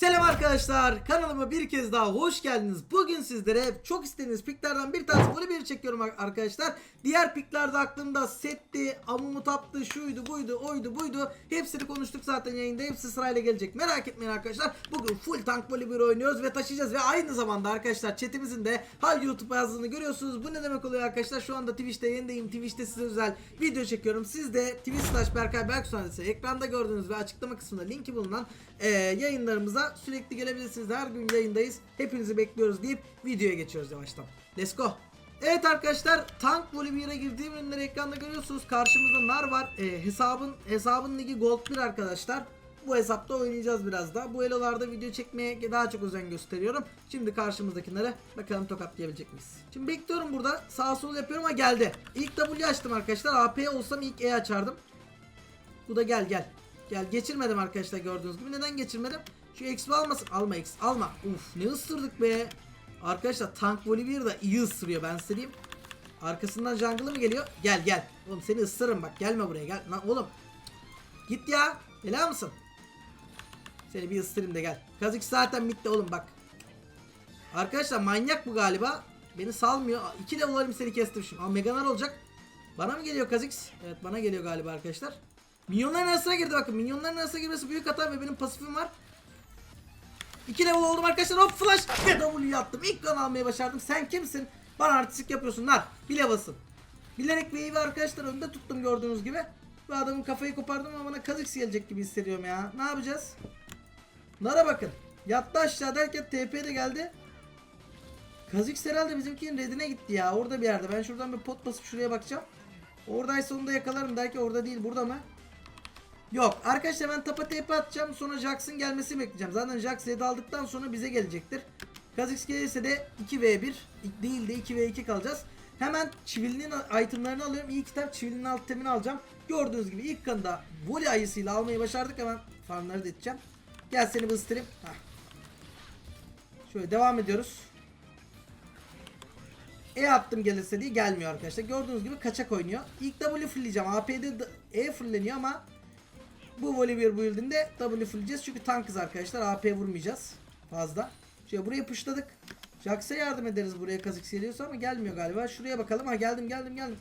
Selam arkadaşlar kanalıma bir kez daha hoş geldiniz. Bugün sizlere çok istediğiniz piklerden bir tanesi bir çekiyorum ar- arkadaşlar. Diğer piklerde aklımda setti, amumu taptı, şuydu buydu, oydu buydu. Hepsini konuştuk zaten yayında. Hepsi sırayla gelecek. Merak etmeyin arkadaşlar. Bugün full tank volleyball oynuyoruz ve taşıyacağız. Ve aynı zamanda arkadaşlar chatimizin de hal YouTube yazdığını görüyorsunuz. Bu ne demek oluyor arkadaşlar? Şu anda Twitch'te yayındayım. Twitch'te size özel video çekiyorum. Siz de Twitch slash Berkay adresi ekranda gördüğünüz ve açıklama kısmında linki bulunan e, yayınlarımıza sürekli gelebilirsiniz. Her gün yayındayız. Hepinizi bekliyoruz deyip videoya geçiyoruz yavaştan. Let's go. Evet arkadaşlar tank volümüne girdiğim ürünleri ekranda görüyorsunuz. Karşımızda nar var. E, hesabın hesabın ligi gold 1 arkadaşlar. Bu hesapta oynayacağız biraz da. Bu elolarda video çekmeye daha çok özen gösteriyorum. Şimdi karşımızdakilere bakalım tokatlayabilecek miyiz? Şimdi bekliyorum burada. Sağ sol yapıyorum ama geldi. İlk W açtım arkadaşlar. AP olsam ilk E açardım. Bu da gel gel. Gel geçirmedim arkadaşlar gördüğünüz gibi. Neden geçirmedim? Şu X almasın. Alma X alma. Uf ne ısırdık be. Arkadaşlar tank voley da iyi ısırıyor ben size diyeyim. Arkasından jungle'ı mı geliyor? Gel gel. Oğlum seni ısırırım bak. Gelme buraya gel. Lan oğlum. Git ya. Bela mısın? Seni bir ısırayım da gel. Kazık zaten bitti oğlum bak. Arkadaşlar manyak bu galiba. Beni salmıyor. İki de olayım seni kestim şimdi. Ama Meganar olacak. Bana mı geliyor Kazix? Evet bana geliyor galiba arkadaşlar. Minyonların arasına girdi bakın. Minyonların arasına girmesi büyük hata ve benim pasifim var. 2 level oldum arkadaşlar. Hop flash ve W attım. İlk kan almayı başardım. Sen kimsin? Bana artistik yapıyorsun lan. Bir level'sın. Bilerek wave'i arkadaşlar önde tuttum gördüğünüz gibi. Bu adamın kafayı kopardım ama bana Kazix gelecek gibi hissediyorum ya. Ne yapacağız? Nara bakın. Yattı aşağı derken TP de geldi. Kazix herhalde bizimkinin redine gitti ya. Orada bir yerde. Ben şuradan bir pot basıp şuraya bakacağım. Oradaysa onu da yakalarım. Belki orada değil. Burada mı? Yok. Arkadaşlar ben tapa TP atacağım. Sonra Jax'ın gelmesini bekleyeceğim. Zaten Jax red aldıktan sonra bize gelecektir. Kazix gelirse de 2v1 değil de 2v2 kalacağız. Hemen çivilinin itemlerini alıyorum. İlk kitap çivilinin alt temini alacağım. Gördüğünüz gibi ilk kanında voley ayısıyla almayı başardık. Hemen farmları da edeceğim. Gel seni bir ısıtırayım. Hah. Şöyle devam ediyoruz. E attım gelirse diye gelmiyor arkadaşlar. Gördüğünüz gibi kaçak oynuyor. İlk W fullleyeceğim. AP'de E fullleniyor ama bu Volibear build'inde W fullleyeceğiz. Çünkü tankız arkadaşlar. AP vurmayacağız fazla. Şöyle buraya pushladık. Jax'a yardım ederiz buraya Kha'Zix geliyorsa ama gelmiyor galiba. Şuraya bakalım. Ha geldim geldim geldim.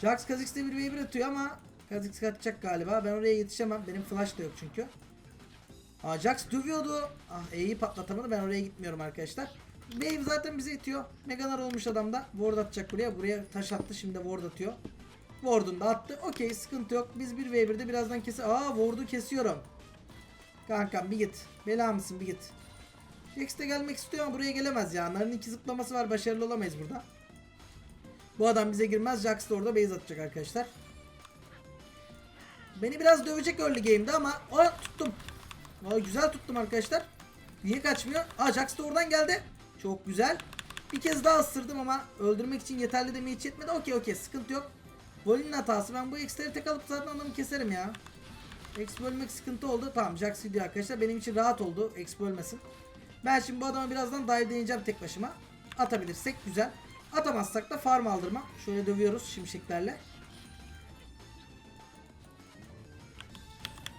Jax Kha'Zix'te bir v 1 atıyor ama Kha'Zix kaçacak galiba. Ben oraya yetişemem. Benim flash da yok çünkü. Aa Jax dövüyordu. Ah E'yi patlatamadı. Ben oraya gitmiyorum arkadaşlar. Wave zaten bize itiyor. Meganar olmuş adam da. Ward atacak buraya. Buraya taş attı. Şimdi ward atıyor. Ward'unu da attı. Okey sıkıntı yok. Biz 1v1'de birazdan kese... Aa ward'u kesiyorum. Kankam bir git. Bela mısın bir git. Jax de gelmek istiyor ama buraya gelemez ya. Narın iki zıplaması var. Başarılı olamayız burada. Bu adam bize girmez. Jax da orada base atacak arkadaşlar. Beni biraz dövecek early game'de ama Aa, tuttum. Aa, güzel tuttum arkadaşlar. Niye kaçmıyor? Aa Jax da oradan geldi. Çok güzel. Bir kez daha ısırdım ama öldürmek için yeterli demeye hiç yetmedi. Okey okey sıkıntı yok. Vol'ün hatası. Ben bu X'leri tek alıp zaten adamı keserim ya. X bölmek sıkıntı oldu. Tamam Jax gidiyor arkadaşlar. Benim için rahat oldu. X bölmesin. Ben şimdi bu adama birazdan dive deneyeceğim tek başıma. Atabilirsek güzel. Atamazsak da farm aldırma. Şöyle dövüyoruz şimşeklerle.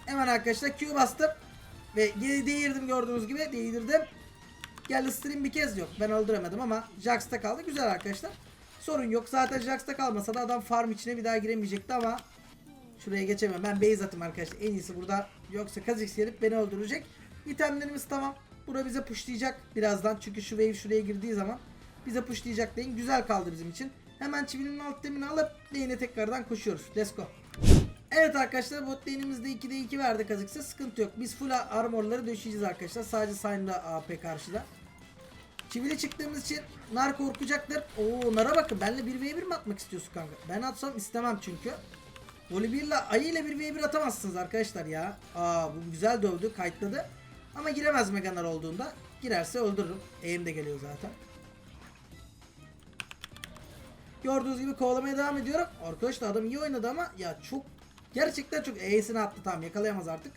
Hemen arkadaşlar Q bastım. Ve geri değirdim gördüğünüz gibi. Değdirdim. Gel ısırayım bir kez yok. Ben öldüremedim ama Jax'ta kaldı. Güzel arkadaşlar. Sorun yok. Zaten Jax'ta kalmasa da adam farm içine bir daha giremeyecekti ama Şuraya geçemem. Ben base atım arkadaşlar. En iyisi burada. Yoksa Kha'Zix gelip beni öldürecek. İtemlerimiz tamam. Bura bize pushlayacak birazdan. Çünkü şu wave şuraya girdiği zaman bize pushlayacak lane. Güzel kaldı bizim için. Hemen çivinin alt temini alıp lane'e tekrardan koşuyoruz. Let's go. Evet arkadaşlar bot lane'imizde 2'de 2 verdi Kha'Zix'e. Sıkıntı yok. Biz full armorları döşeyeceğiz arkadaşlar. Sadece Sign'da AP karşıda. Çivili çıktığımız için Nar korkacaktır. Oo Nar'a bakın. Benle 1v1 mi atmak istiyorsun kanka? Ben atsam istemem çünkü. Volibear'la ayı ile 1v1 atamazsınız arkadaşlar ya. Aa bu güzel dövdü, kayıtladı. Ama giremez Meganar olduğunda. Girerse öldürürüm. Aim de geliyor zaten. Gördüğünüz gibi kovalamaya devam ediyorum. Arkadaşlar adam iyi oynadı ama ya çok gerçekten çok E'sini attı tamam yakalayamaz artık.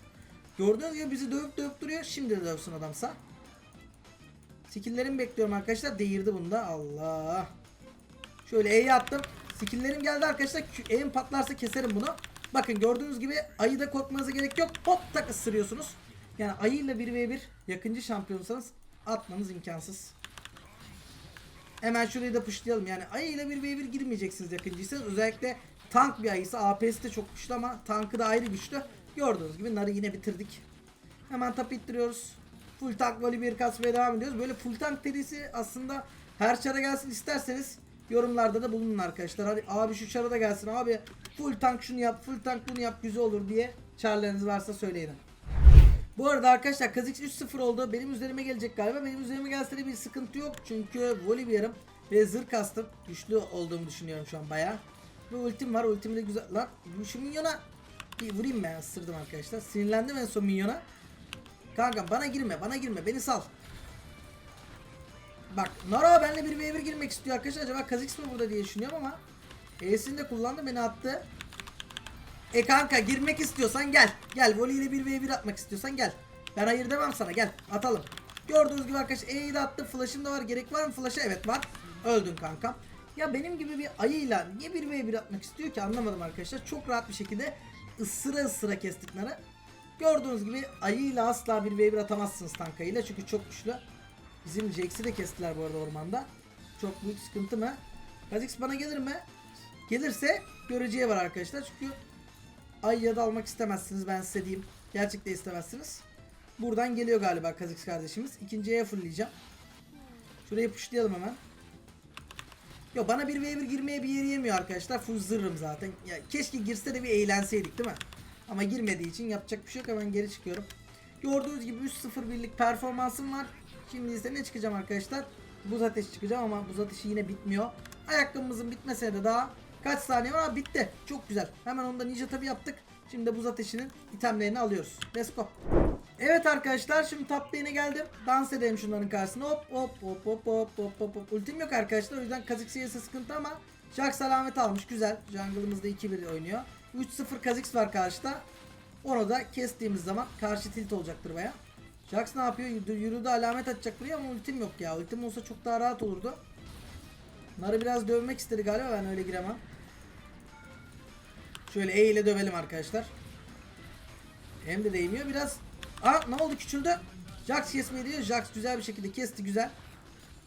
Gördüğünüz gibi bizi dövüp dövüp duruyor. Şimdi de dövsün adamsa. Skill'lerimi bekliyorum arkadaşlar. Değirdi bunda. Allah. Şöyle E'yi attım. Skill'lerim geldi arkadaşlar. E'm patlarsa keserim bunu. Bakın gördüğünüz gibi ayı da korkmanıza gerek yok. Hop tak ısırıyorsunuz. Yani ayıyla 1v1 yakıncı şampiyonsanız atmanız imkansız. Hemen şurayı da pushlayalım. Yani ayı ile bir v1 girmeyeceksiniz yakıncıysanız. Özellikle tank bir ayısı. AP'si de çok güçlü ama tankı da ayrı güçlü. Gördüğünüz gibi narı yine bitirdik. Hemen tap ittiriyoruz. Full tank voley bir kasmaya devam ediyoruz. Böyle full tank serisi aslında her çara gelsin isterseniz yorumlarda da bulunun arkadaşlar. Hadi abi şu çara da gelsin abi full tank şunu yap full tank bunu yap güzel olur diye çarlarınız varsa söyleyin. Bu arada arkadaşlar Kazix 3-0 oldu. Benim üzerime gelecek galiba. Benim üzerime gelse de bir sıkıntı yok. Çünkü Volibear'ım ve zırh kastım. Güçlü olduğumu düşünüyorum şu an bayağı. Ve ultim var. Ultimi de güzel. Lan şu minyona bir vurayım ben. Isırdım arkadaşlar. Sinirlendim en son minyona. Kanka bana girme. Bana girme. Beni sal. Bak Nara benimle bir v1 girmek istiyor arkadaşlar. Acaba Kazix mi burada diye düşünüyorum ama E'sini de kullandı beni attı. E kanka girmek istiyorsan gel. Gel voley ile bir v1 atmak istiyorsan gel. Ben hayır demem sana gel atalım. Gördüğünüz gibi arkadaşlar E'yi de attı. Flash'ım da var. Gerek var mı flash'a? Evet var. Öldün kankam. Ya benim gibi bir ayıyla niye bir v1 atmak istiyor ki anlamadım arkadaşlar. Çok rahat bir şekilde ısıra ısıra kestik narı. Gördüğünüz gibi ayıyla asla bir v1 atamazsınız tankayla çünkü çok güçlü. Bizim Jax'i de kestiler bu arada ormanda. Çok büyük sıkıntı mı? Kha'Zix bana gelir mi? Gelirse göreceği var arkadaşlar çünkü ay ya da almak istemezsiniz ben size diyeyim. Gerçekten istemezsiniz. Buradan geliyor galiba Kha'Zix kardeşimiz. İkinciye fullleyeceğim. Şurayı pushlayalım hemen. Yo bana bir v1 girmeye bir yeri yemiyor arkadaşlar. Full zırrım zaten. Ya keşke girse de bir eğlenseydik değil mi? Ama girmediği için yapacak bir şey yok. Hemen geri çıkıyorum. Gördüğünüz gibi 3-0 birlik performansım var. Şimdi ise ne çıkacağım arkadaşlar? Buz ateşi çıkacağım ama buz ateşi yine bitmiyor. Ayakkabımızın bitmesine de daha kaç saniye var? Aa, bitti. Çok güzel. Hemen onda ninja tabi yaptık. Şimdi de buz ateşinin itemlerini alıyoruz. Let's go. Evet arkadaşlar şimdi top geldim. Dans edelim şunların karşısına. Hop hop hop hop hop hop hop hop. Ultim yok arkadaşlar o yüzden Kha'Zix yese sıkıntı ama Jax alamet almış güzel. Jungle'ımızda 2-1 oynuyor. 3-0 Kha'Zix var karşıda. Onu da kestiğimiz zaman karşı tilt olacaktır baya. Jax ne yapıyor? Yürü- Yürüdü alamet atacak buraya ama ultim yok ya. Ultim olsa çok daha rahat olurdu. Narı biraz dövmek istedi galiba ben öyle giremem. Şöyle E ile dövelim arkadaşlar. Hem de değmiyor biraz. Aa ne oldu küçüldü. Jax kesmeyi diyor. Jax güzel bir şekilde kesti güzel.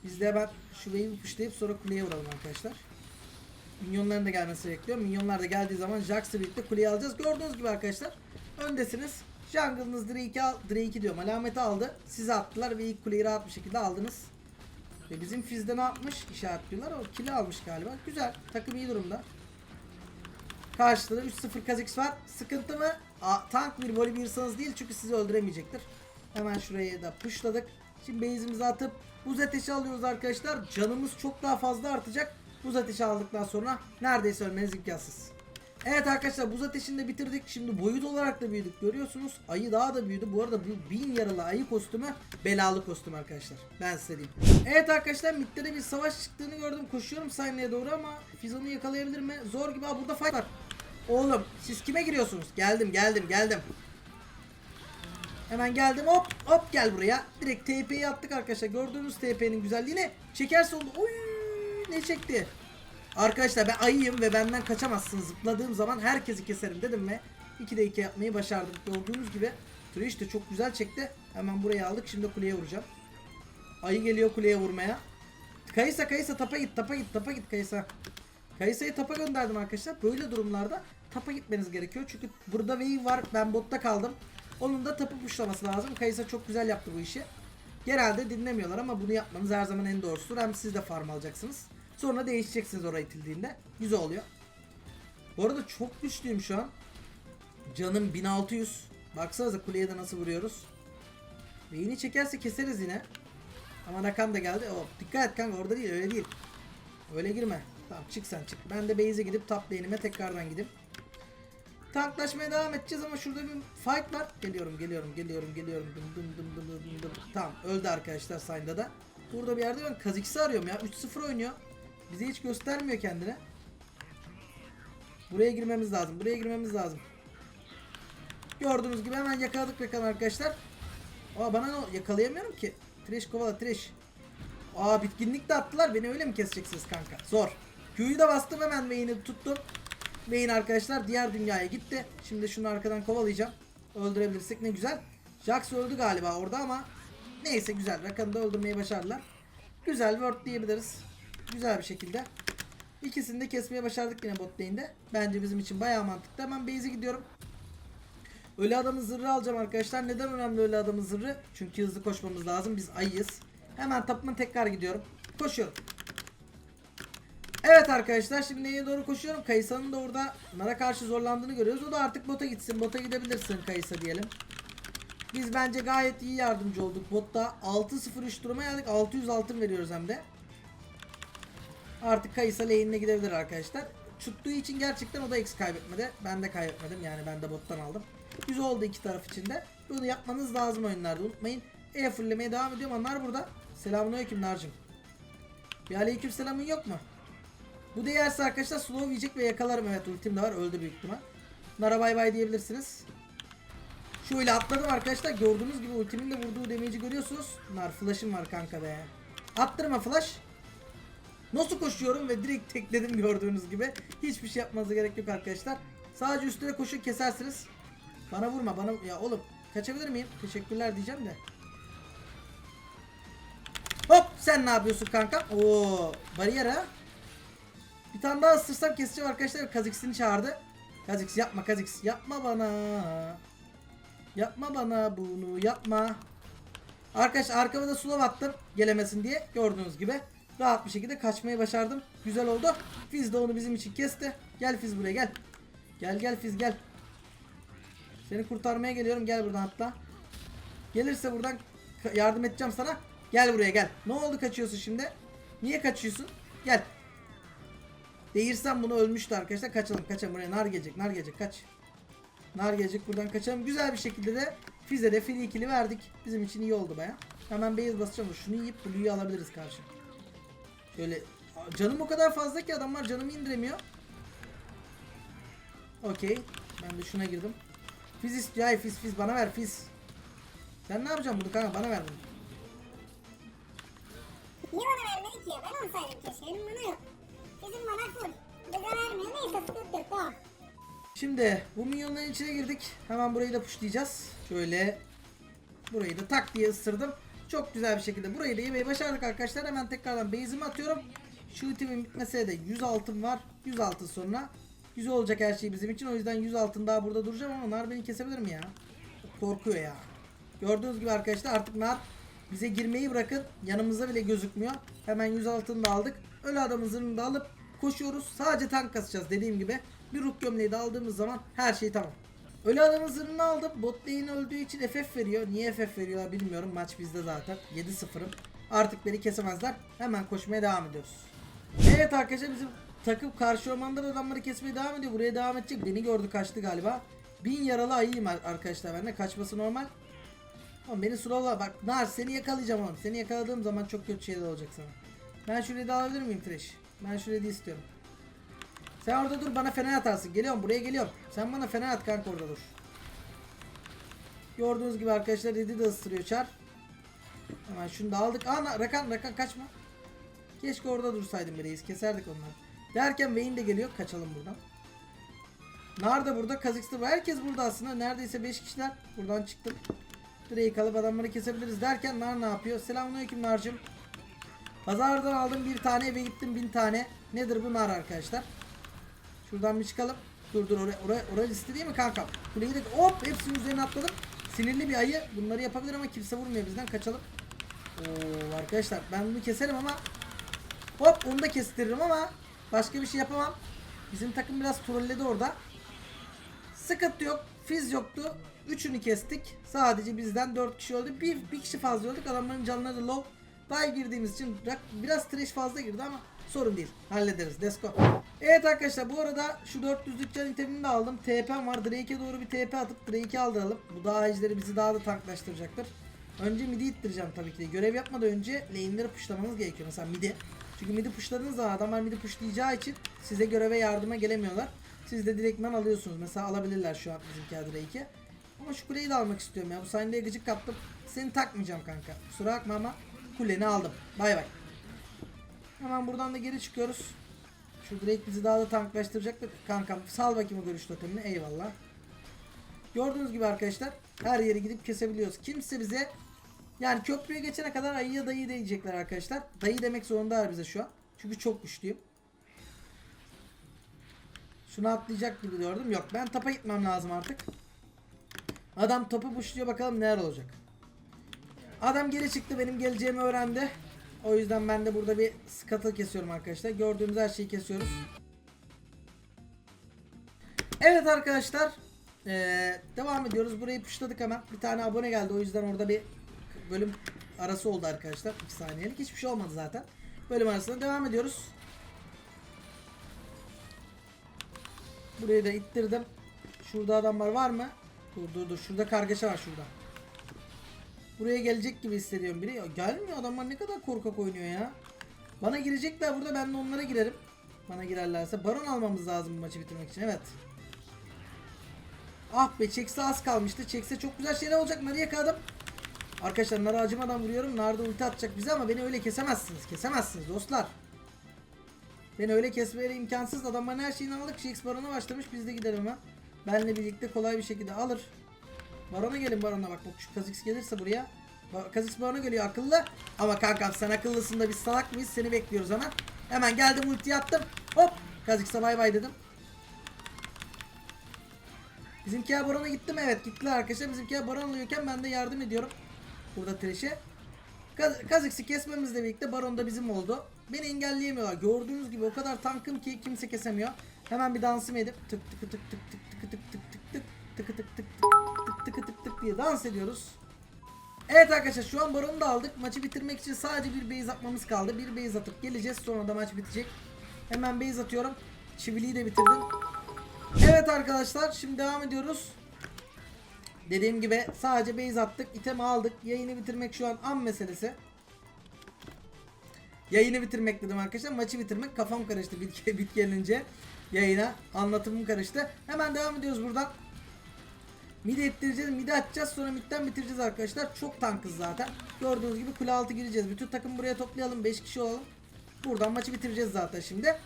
Biz de hemen şu wave'i pushlayıp sonra kuleye vuralım arkadaşlar. Minyonların da gelmesini bekliyorum. Minyonlar da geldiği zaman Jax'la birlikte kuleyi alacağız. Gördüğünüz gibi arkadaşlar. Öndesiniz. Jungle'ınız Drake'i al, Drake'i diyorum alameti aldı. Size attılar ve ilk kuleyi rahat bir şekilde aldınız. Ve bizim Fizz'de ne yapmış? İşaretliyorlar. O kili almış galiba. Güzel. Takım iyi durumda. Karşıda da 3-0 Kha'Zix var. Sıkıntı mı? Aa, tank bir voley bir değil çünkü sizi öldüremeyecektir. Hemen şuraya da pushladık. Şimdi base'imizi atıp buz ateşi alıyoruz arkadaşlar. Canımız çok daha fazla artacak. Buz ateşi aldıktan sonra neredeyse ölmeniz imkansız. Evet arkadaşlar buz ateşini de bitirdik. Şimdi boyut olarak da büyüdük görüyorsunuz. Ayı daha da büyüdü. Bu arada bu bin yaralı ayı kostümü belalı kostüm arkadaşlar. Ben size diyeyim. Evet arkadaşlar midde de bir savaş çıktığını gördüm. Koşuyorum sahneye doğru ama Fizon'u yakalayabilir mi? Zor gibi. Aa, burada fight var. Oğlum siz kime giriyorsunuz? Geldim geldim geldim. Hemen geldim hop hop gel buraya. Direkt TP'yi attık arkadaşlar. Gördüğünüz TP'nin güzelliğini çekerse oldu. Oy ne çekti? Arkadaşlar ben ayıyım ve benden kaçamazsınız. Zıpladığım zaman herkesi keserim dedim ve 2'de 2 yapmayı başardım. Gördüğünüz gibi Trish de çok güzel çekti. Hemen buraya aldık. Şimdi kuleye vuracağım. Ayı geliyor kuleye vurmaya. Kayısa Kayısa tapa git tapa git tapa git Kayısa. Kayısa'yı tapa gönderdim arkadaşlar. Böyle durumlarda tapa gitmeniz gerekiyor. Çünkü burada wave var. Ben botta kaldım. Onun da tapı puşlaması lazım. Kayısa çok güzel yaptı bu işi. Genelde dinlemiyorlar ama bunu yapmanız her zaman en doğrusudur. Hem siz de farm alacaksınız. Sonra değişeceksiniz oraya itildiğinde. Güzel oluyor. Bu arada çok güçlüyüm şu an. Canım 1600. Baksanıza kuleye de nasıl vuruyoruz. Beyni çekerse keseriz yine. Ama Rakan da geldi. Oh, dikkat et kanka orada değil öyle değil. Öyle girme. Tamam çık sen çık. Ben de base'e gidip top lane'ime tekrardan gidip Tanklaşmaya devam edeceğiz ama şurada bir fight var. Geliyorum geliyorum geliyorum geliyorum. Dım dım dım dım dım dım. Tamam öldü arkadaşlar Sign'da da. Burada bir yerde ben Kha'Zix'i arıyorum ya. 3-0 oynuyor. Bize hiç göstermiyor kendini. Buraya girmemiz lazım. Buraya girmemiz lazım. Gördüğünüz gibi hemen yakaladık Rakan arkadaşlar. Aa bana ne yakalayamıyorum ki. Trash kovala trash. Aa bitkinlik de attılar. Beni öyle mi keseceksiniz kanka? Zor. Q'yu da bastım hemen main'i tuttum. Main arkadaşlar diğer dünyaya gitti. Şimdi şunu arkadan kovalayacağım. Öldürebilirsek ne güzel. Jax öldü galiba orada ama Neyse güzel. Rakan'ı da öldürmeyi başardılar. Güzel word diyebiliriz. Güzel bir şekilde. İkisini de kesmeye başardık yine bot lane'de. Bence bizim için bayağı mantıklı. Hemen base'e gidiyorum. Ölü adamın zırhı alacağım arkadaşlar. Neden önemli ölü adamın zırhı? Çünkü hızlı koşmamız lazım. Biz ayıyız. Hemen tapıma tekrar gidiyorum. Koşuyorum. Evet arkadaşlar şimdi neye doğru koşuyorum? Kayısa'nın da orada Nara karşı zorlandığını görüyoruz. O da artık bota gitsin. Bota gidebilirsin Kayısa diyelim. Biz bence gayet iyi yardımcı olduk. Botta 6-0-3 duruma geldik. 600 altın veriyoruz hem de. Artık Kayısa lane'ine gidebilir arkadaşlar. Tuttuğu için gerçekten o da X kaybetmedi. Ben de kaybetmedim yani ben de bottan aldım. Güzel oldu iki taraf için de. Bunu yapmanız lazım oyunlarda unutmayın. E fullemeye devam ediyorum. Onlar burada. Selamünaleyküm Narcım. Bir aleyküm selamın yok mu? Bu da yerse arkadaşlar slow yiyecek ve yakalarım. Evet ultim de var. Öldü büyük ihtimal. Nara bay bay diyebilirsiniz. Şöyle atladım arkadaşlar. Gördüğünüz gibi ultimin de vurduğu damage'i görüyorsunuz. Nar flash'ım var kanka be. Attırma flash. Nasıl koşuyorum ve direkt tekledim gördüğünüz gibi. Hiçbir şey yapmanıza gerek yok arkadaşlar. Sadece üstüne koşun kesersiniz. Bana vurma bana ya oğlum kaçabilir miyim? Teşekkürler diyeceğim de. Hop sen ne yapıyorsun kanka? Oo bariyer ha. Bir tane daha ısırsam keseceğim arkadaşlar. Kazix'ini çağırdı. Kazix yapma Kazix yapma bana. Yapma bana bunu yapma. Arkadaşlar arkama da attım gelemesin diye gördüğünüz gibi. Rahat bir şekilde kaçmayı başardım. Güzel oldu. Fiz de onu bizim için kesti. Gel Fiz buraya gel. Gel gel Fiz gel. Seni kurtarmaya geliyorum. Gel buradan atla. Gelirse buradan yardım edeceğim sana. Gel buraya gel. Ne oldu kaçıyorsun şimdi? Niye kaçıyorsun? Gel. Değirsen bunu ölmüştü arkadaşlar. Kaçalım kaçalım buraya. Nar gelecek nar gelecek kaç. Nar gelecek buradan kaçalım. Güzel bir şekilde de Fize de free kill'i verdik. Bizim için iyi oldu baya. Hemen base basacağım. Şunu yiyip Blue'yu alabiliriz karşı. Şöyle canım o kadar fazla ki adamlar canımı indiremiyor. Okey. Ben de şuna girdim. Fiz istiyor. Ay fiz fiz bana ver fiz. Sen ne yapacaksın bunu kanka bana ver bunu. Niye bana vermedi ki? Ben olsaydım keşke. Benim bana yok. Bizim bana full. Bize vermiyor. Neyse sıkıntı yok. Tamam. Şimdi bu minyonların içine girdik. Hemen burayı da pushlayacağız. Şöyle burayı da tak diye ısırdım. Çok güzel bir şekilde burayı da yemeyi başardık arkadaşlar. Hemen tekrardan base'imi atıyorum. Şu ultimin bitmesine de 100 altın var. 100 altın sonra. Güzel olacak her şey bizim için. O yüzden 100 altın daha burada duracağım ama nar beni kesebilir mi ya? Korkuyor ya. Gördüğünüz gibi arkadaşlar artık nar bize girmeyi bırakın. Yanımızda bile gözükmüyor. Hemen 100 altını da aldık. Ölü adamın zırhını da alıp koşuyoruz. Sadece tank kasacağız dediğim gibi. Bir ruh gömleği de aldığımız zaman her şey tamam. Ölü adamın zırhını aldım. Bot öldüğü için FF veriyor. Niye FF veriyorlar bilmiyorum. Maç bizde zaten. 7-0'ım. Artık beni kesemezler. Hemen koşmaya devam ediyoruz. Evet arkadaşlar bizim takım karşı ormanda da adamları kesmeye devam ediyor. Buraya devam edecek. Beni gördü kaçtı galiba. Bin yaralı ayıyım ar- arkadaşlar bende. Kaçması normal. Oğlum beni slowla bak. Nar seni yakalayacağım oğlum. Seni yakaladığım zaman çok kötü şeyler olacak sana. Ben şurayı da alabilir miyim Fresh? Ben şurayı da istiyorum. Sen orada dur bana fener atarsın. Geliyorum buraya geliyorum. Sen bana fener at kanka orada dur. Gördüğünüz gibi arkadaşlar Red'i de ısırıyor çar. Hemen şunu da aldık. Aa Rakan Rakan kaçma. Keşke orada dursaydım bir reis. Keserdik onları. Derken Vayne de geliyor. Kaçalım buradan. Nar da burada. Burada. Herkes burada aslında. Neredeyse 5 kişiler. Buradan çıktım. Drake alıp adamları kesebiliriz derken Nar ne yapıyor? Selamünaleyküm Narcım. Pazardan aldım bir tane eve gittim bin tane. Nedir bu nar arkadaşlar? Şuradan bir çıkalım. Dur dur oraya oraya oraya liste değil mi kankam? Kuleyi de hop hepsinin üzerine atladım. Sinirli bir ayı. Bunları yapabilir ama kimse vurmuyor bizden. Kaçalım. Oo arkadaşlar ben bunu keserim ama hop onu da kestiririm ama başka bir şey yapamam. Bizim takım biraz trolledi orada. Sıkıntı yok. Fiz yoktu. Üçünü kestik. Sadece bizden 4 kişi öldü. Bir, bir kişi fazla öldük. Adamların canları da low. Dive girdiğimiz için biraz trash fazla girdi ama sorun değil. Hallederiz. Let's go. Evet arkadaşlar bu arada şu 400'lük can itemini de aldım. TP'm var. Drake'e doğru bir TP atıp Drake'i aldıralım. Bu dağ ejderi bizi daha da tanklaştıracaktır. Önce midi ittireceğim tabii ki de. Görev yapmadan önce lane'leri pushlamanız gerekiyor. Mesela midi. Çünkü midi pushladığınız zaman adamlar midi pushlayacağı için size göreve yardıma gelemiyorlar. Siz de direktmen alıyorsunuz. Mesela alabilirler şu an bizimki Drake'i. Ama şu kuleyi de almak istiyorum ya. Bu sahneye gıcık kaptım. Seni takmayacağım kanka. Kusura bakma ama kuleni aldım. Bay bay. Hemen buradan da geri çıkıyoruz. Şu Drake bizi daha da tanklaştıracaktır. Kankam sal bakayım o görüş totemini. Eyvallah. Gördüğünüz gibi arkadaşlar her yere gidip kesebiliyoruz. Kimse bize Yani köprüye geçene kadar ayıya dayı diyecekler arkadaşlar. Dayı demek zorundalar bize şu an. Çünkü çok güçlüyüm. Şunu atlayacak gibi gördüm. Yok ben tapa gitmem lazım artık. Adam topu puşluyor bakalım neler olacak. Adam geri çıktı benim geleceğimi öğrendi. O yüzden ben de burada bir scuttle kesiyorum arkadaşlar. Gördüğümüz her şeyi kesiyoruz. Evet arkadaşlar. Ee, devam ediyoruz. Burayı puşladık hemen. Bir tane abone geldi. O yüzden orada bir bölüm arası oldu arkadaşlar. 2 saniyelik. Hiçbir şey olmadı zaten. Bölüm arasında devam ediyoruz. Burayı da ittirdim. Şurada adamlar var mı? Dur dur dur. Şurada kargaşa var şurada. Buraya gelecek gibi hissediyorum biri. Ya gelmiyor adamlar ne kadar korkak oynuyor ya. Bana girecekler burada ben de onlara girerim. Bana girerlerse. Baron almamız lazım bu maçı bitirmek için. Evet. Ah be çekse az kalmıştı. Çekse çok güzel şeyler olacak. Narı yakaladım. Arkadaşlar narı acımadan vuruyorum. Nar da ulti atacak bize ama beni öyle kesemezsiniz. Kesemezsiniz dostlar. Beni öyle kesmeleri imkansız. Adamların her şeyini aldık. Baron'a başlamış. Biz de gidelim hemen. Benle birlikte kolay bir şekilde alır. Baron'a gelin Baron'a bak. Bak şu Kha'Zix gelirse buraya. Ba- Kha'Zix Baron'a geliyor akıllı. Ama kankam sen akıllısın da biz salak mıyız? Seni bekliyoruz hemen. Hemen geldim ulti attım. Hop. Kha'Zix'e bay bay dedim. Bizimkiler Baron'a gitti mi? Evet gittiler arkadaşlar. Bizimkiler Baron alıyorken ben de yardım ediyorum. Burada Thresh'e. Kaz- Kha'Zix'i kesmemizle birlikte Baron da bizim oldu. Beni engelleyemiyorlar. Gördüğünüz gibi o kadar tankım ki kimse kesemiyor. Hemen bir dansımı edip tık tık tık tık tık tık tık tık tık tık tık tık tık diye dans ediyoruz. Evet arkadaşlar şu an Baron'u da aldık. Maçı bitirmek için sadece bir base atmamız kaldı. Bir base atıp geleceğiz. Sonra da maç bitecek. Hemen base atıyorum. Çiviliyi de bitirdim. Evet arkadaşlar şimdi devam ediyoruz. Dediğim gibi sadece base attık. item aldık. Yayını bitirmek şu an an meselesi. Yayını bitirmek dedim arkadaşlar. Maçı bitirmek kafam karıştı bit, bit gelince. Yayına anlatımım karıştı. Hemen devam ediyoruz buradan. Mid ettireceğiz. Mid atacağız. Sonra midden bitireceğiz arkadaşlar. Çok tankız zaten. Gördüğünüz gibi kule altı gireceğiz. Bütün takım buraya toplayalım. 5 kişi olalım. Buradan maçı bitireceğiz zaten şimdi.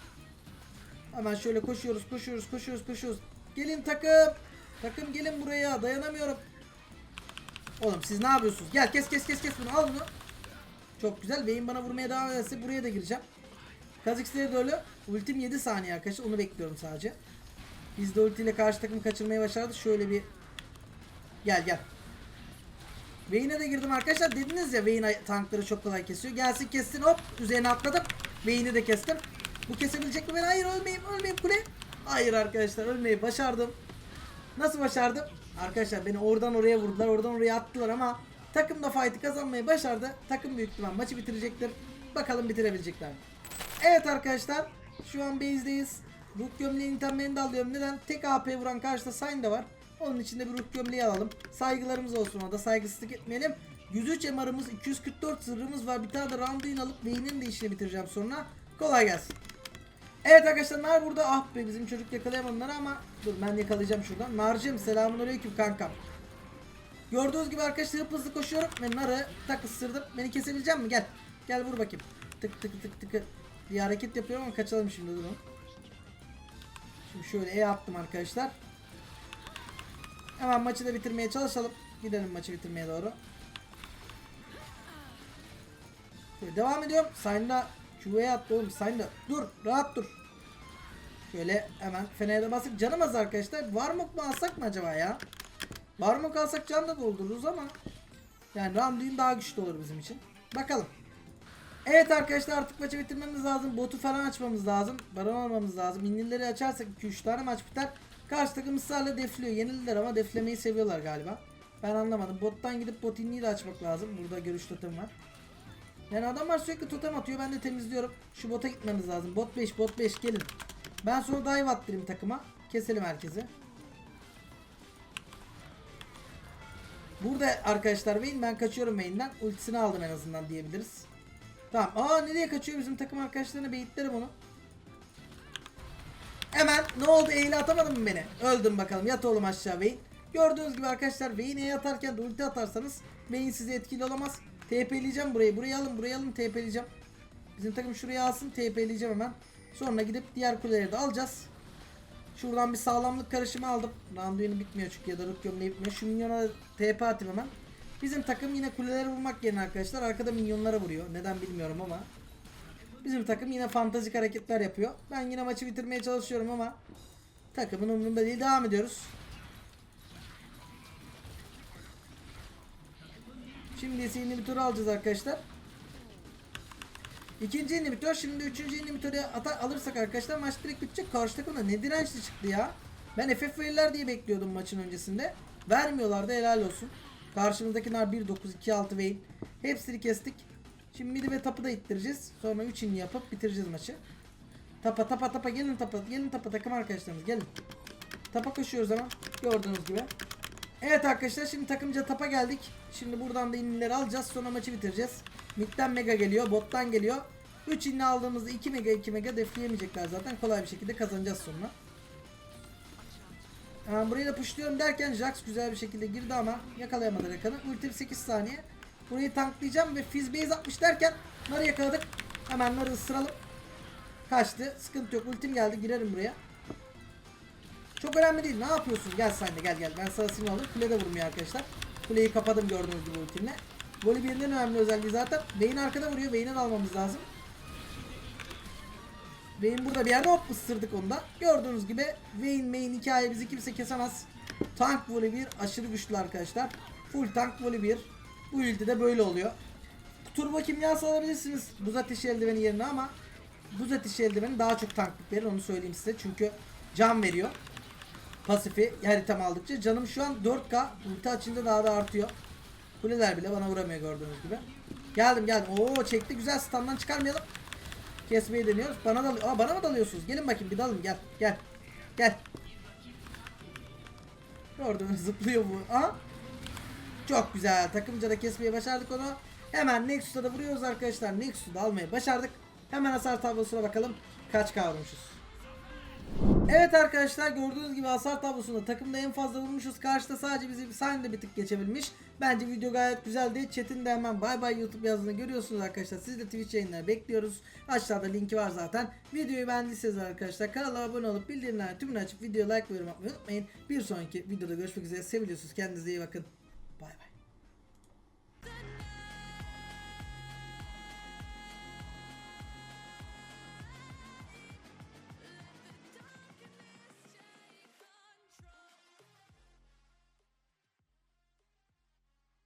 Hemen şöyle koşuyoruz, koşuyoruz, koşuyoruz, koşuyoruz. Gelin takım. Takım gelin buraya. Dayanamıyorum. Oğlum siz ne yapıyorsunuz? Gel kes kes kes kes bunu. Al bunu. Çok güzel. Beyin bana vurmaya devam ederse buraya da gireceğim. Kazix'leri de öyle. Ultim 7 saniye arkadaşlar. Onu bekliyorum sadece. Biz de ultiyle karşı takımı kaçırmayı başardık. Şöyle bir Gel gel. Vayne'e de girdim arkadaşlar. Dediniz ya Vayne tankları çok kolay kesiyor. Gelsin kessin hop. Üzerine atladım. Vayne'i de kestim. Bu kesebilecek mi beni? Hayır ölmeyeyim ölmeyeyim kule. Hayır arkadaşlar ölmeyi başardım. Nasıl başardım? Arkadaşlar beni oradan oraya vurdular. Oradan oraya attılar ama takım da fight'ı kazanmayı başardı. Takım büyük ihtimal maçı bitirecektir. Bakalım bitirebilecekler? Evet arkadaşlar. Şu an base'deyiz. Ruh gömleğinin itemlerini de alıyorum. Neden? Tek AP vuran karşıda Sign de var. Onun için de bir ruh gömleği alalım. Saygılarımız olsun ona da saygısızlık etmeyelim. 103 MR'ımız 244 zırhımız var. Bir tane de Randuin alıp Vayne'in de işini bitireceğim sonra. Kolay gelsin. Evet arkadaşlar Nar burada. Ah be bizim çocuk yakalayamadı Nar'ı ama dur ben yakalayacağım şuradan. Narcım selamünaleyküm kankam. Gördüğünüz gibi arkadaşlar hıp hızlı koşuyorum ve Nar'ı tak ısırdım. Beni kesebilecek mi? Gel. Gel vur bakayım. Tık tık tık tık. Bir hareket yapıyorum ama kaçalım şimdi durun. Şimdi şöyle E attım arkadaşlar. Hemen maçı da bitirmeye çalışalım. Gidelim maçı bitirmeye doğru. Şöyle devam ediyorum. Sign'da Q'ye attı oğlum. Sign'da. Dur. Rahat dur. Şöyle hemen Fener'e basıp canım az arkadaşlar. Varmok mu alsak mı acaba ya? Varmok alsak can da doldururuz ama yani Randuin daha güçlü olur bizim için. Bakalım. Evet arkadaşlar artık maçı bitirmemiz lazım. Botu falan açmamız lazım. Baron almamız lazım. İnilleri açarsak 2-3 tane maç biter. Karşı takım ısrarla defliyor. Yenildiler ama deflemeyi seviyorlar galiba. Ben anlamadım. Bottan gidip bot inliği de açmak lazım. Burada görüş totem var. Yani adamlar sürekli totem atıyor. Ben de temizliyorum. Şu bota gitmemiz lazım. Bot 5, bot 5 gelin. Ben sonra dive attırayım takıma. Keselim herkesi. Burada arkadaşlar Vayne ben kaçıyorum Vayne'den. Ultisini aldım en azından diyebiliriz. Tamam. Aa nereye kaçıyor bizim takım arkadaşlarına beyitlerim onu. Hemen ne oldu eğili atamadın mı beni? Öldüm bakalım yat oğlum aşağı Vayne. Gördüğünüz gibi arkadaşlar Vayne'e atarken de ulti atarsanız Vayne size etkili olamaz. TP'leyeceğim burayı. Burayı alın burayı alın TP'leyeceğim. Bizim takım şuraya alsın TP'leyeceğim hemen. Sonra gidip diğer kuleleri de alacağız. Şuradan bir sağlamlık karışımı aldım. Randuin'i bitmiyor çünkü ya da Ruh gömleği bitmiyor. Şu minyona TP atayım hemen. Bizim takım yine kulelere vurmak yerine arkadaşlar arkada minyonlara vuruyor. Neden bilmiyorum ama. Bizim takım yine fantastik hareketler yapıyor. Ben yine maçı bitirmeye çalışıyorum ama takımın umurunda değil. Devam ediyoruz. Şimdi ise inhibitörü alacağız arkadaşlar. İkinci inhibitör. Şimdi üçüncü inhibitörü atar, alırsak arkadaşlar maç direkt bitecek. Karşı takım da ne dirençli çıktı ya. Ben FF verirler diye bekliyordum maçın öncesinde. Vermiyorlardı helal olsun. Karşımızdakiler 1.9, 2.6 Vayne. Hepsini kestik. Şimdi midi ve tapı da ittireceğiz. Sonra 3 inni yapıp bitireceğiz maçı. Tapa tapa tapa gelin tapa gelin tapa takım arkadaşlarımız gelin. Tapa koşuyoruz ama gördüğünüz gibi. Evet arkadaşlar şimdi takımca tapa geldik. Şimdi buradan da innileri alacağız sonra maçı bitireceğiz. Mid'den mega geliyor bottan geliyor. 3 inni aldığımızda 2 mega 2 mega defleyemeyecekler zaten kolay bir şekilde kazanacağız sonra. Aa, burayı da pushluyorum derken Jax güzel bir şekilde girdi ama yakalayamadı Rakan'ı. Ultim 8 saniye. Burayı tanklayacağım ve Fizz base atmış derken Nar'ı yakaladık. Hemen Nar'ı ısıralım. Kaçtı. Sıkıntı yok. Ultim geldi. Girerim buraya. Çok önemli değil. Ne yapıyorsun? Gel sen de gel gel. Ben sana sinir alırım. Kulede vurmuyor arkadaşlar. Kuleyi kapadım gördüğünüz gibi ultimle. Volibear'ın önemli özelliği zaten. Vayne arkada vuruyor. Vayne'i de almamız lazım. Vayne burada bir yerde hop ısırdık onu da. Gördüğünüz gibi Vayne main hikaye bizi kimse kesemez. Tank Volibear aşırı güçlü arkadaşlar. Full tank Volibear. Bu ulti de böyle oluyor. Turbo kimyası alabilirsiniz buz ateşi eldiveni yerine ama buz ateşi eldiveni daha çok tanklık verir onu söyleyeyim size. Çünkü can veriyor. Pasifi her item aldıkça. Canım şu an 4k. Ulti açınca daha da artıyor. Kuleler bile bana vuramıyor gördüğünüz gibi. Geldim geldim. Oo çekti güzel standdan çıkarmayalım. Kesmeyi deniyoruz. Bana da Aa, bana mı dalıyorsunuz? Gelin bakayım bir dalın gel. Gel. Gel. Gördünüz zıplıyor bu. Aha. Çok güzel. Takımca da kesmeyi başardık onu. Hemen Nexus'a da vuruyoruz arkadaşlar. Nexus'u da almayı başardık. Hemen hasar tablosuna bakalım. Kaç kavrulmuşuz. Evet arkadaşlar gördüğünüz gibi hasar tablosunda takımda en fazla vurmuşuz. Karşıda sadece bizi bir saniyede bir tık geçebilmiş. Bence video gayet güzeldi. Chat'in de hemen bay bay YouTube yazdığını görüyorsunuz arkadaşlar. Siz de Twitch yayınları bekliyoruz. Aşağıda linki var zaten. Videoyu beğendiyseniz arkadaşlar kanala abone olup bildirimleri tümünü açıp videoya like ve yorum atmayı unutmayın. Bir sonraki videoda görüşmek üzere. Seviyorsunuz. Kendinize iyi bakın.